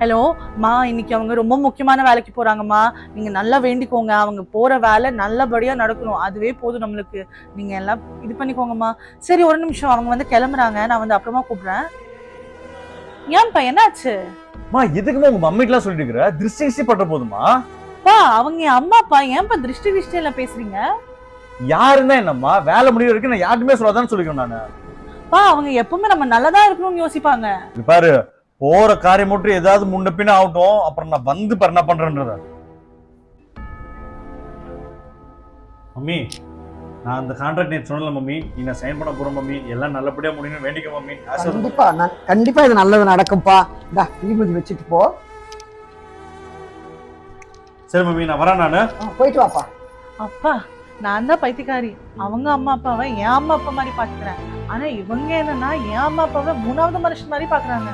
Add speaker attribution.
Speaker 1: Hello மா இன்னைக்கு அவங்க ரொம்ப முக்கியமான வேலைக்கு போறாங்கம்மா. நீங்க நல்லா வேண்டிக்கோங்க. அவங்க போற வேலை நல்லபடியா நடக்கணும். அதுவே போதும் நம்மளுக்கு. நீங்க எல்லாம் இது பண்ணிக்கோங்கம்மா. சரி ஒரு நிமிஷம். அவங்க வந்து கிளம்புறாங்க. நான் வந்து அப்புறமா கூப்பிடுறேன். ஏன்பா என்னாச்சு?
Speaker 2: மா எதுக்குமா உங்க மம்மிட்டலாம் சொல்லிட்டு இருக்கிற திருஷ்டி கிஷ்டி பட்ட போதுமா?
Speaker 1: பா அவங்க என் அம்மாப்பா ஏன்பா திருஷ்டி கிஷ்டி எல்லாம் பேசுறீங்க?
Speaker 2: யாருன்னா என்னம்மா? வேலை முடிய வரைக்கும் நான் யாருமே சொல்லாதான்னு சொல்லிக்கிறேன் நானு.
Speaker 1: பா அவங்க எப்பவுமே நம்ம நல்லதா இருக்கணும்னு யோசிப்பாங்க.
Speaker 2: இது பாரு போற காரியம் மட்டும் ஏதாவது முன்ன பின்ன ஆகட்டும். அப்புறம் நான் வந்து பாரு என்ன பண்றேன்றத. மம்மி நான் அந்த கான்ட்ராக்ட் நேற்று சொன்னல மம்மி. நீ நான் சைன் பண்ண போறேன் மம்மி. எல்லாம் நல்லபடியா முடியும் வேண்டிக்க மம்மி.
Speaker 3: கண்டிப்பா நான் கண்டிப்பா இது நல்லது நடக்கும்பா. இந்தா விபூதி வச்சுட்டு போ.
Speaker 2: சரி மம்மி நான் வரேன் நானு.
Speaker 3: போயிட்டு வாப்பா.
Speaker 1: அப்பா நான் தான் பைத்தியக்காரி. அவங்க அம்மா அப்பாவை என் அம்மா அப்பா மாதிரி பாத்துக்கிறேன். ஆனா இவங்க என்னன்னா என் அம்மா அப்பாவை மூணாவது மனுஷன் மாதிரி பாக்குறாங்க.